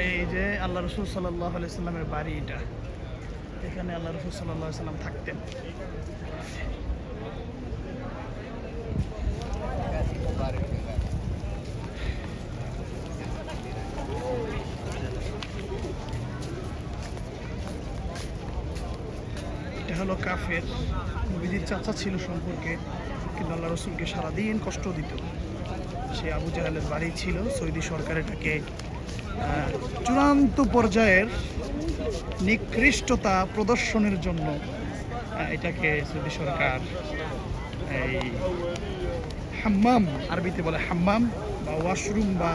এই যে আল্লাহ রসুল সাল্লাহ সাল্লামের বাড়ি এটা। এখানে আল্লাহ রসুল সাল্লাহ সাল্লাম থাকতেন। এটা হলো কাফের। নবীজির চাচা ছিল সম্পর্কে, কিন্তু আল্লাহ রসুলকে সারাদিন কষ্ট দিত। সে আবু জাহালের বাড়ি ছিল, সৌদি সরকার এটাকে চূড়ান্ত পর্যায়ের নিকৃষ্টতা প্রদর্শনের জন্য এটাকে সৌদি সরকার এই হাম্মাম, আরবিতে বলে হাম্মাম বা ওয়াশরুম বা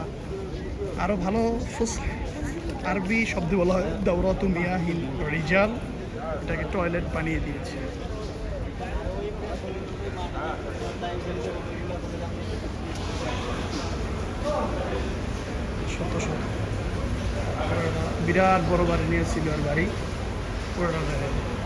আরও ভালো আরবি শব্দে বলা হয় দাউরাতু মিয়াহিল রিজাল, এটাকে টয়লেট বানিয়ে দিয়েছে। শত শত। বিরাট বড় বাড়ি নিয়েছিল আর বাড়ি। পুরোটা দেখা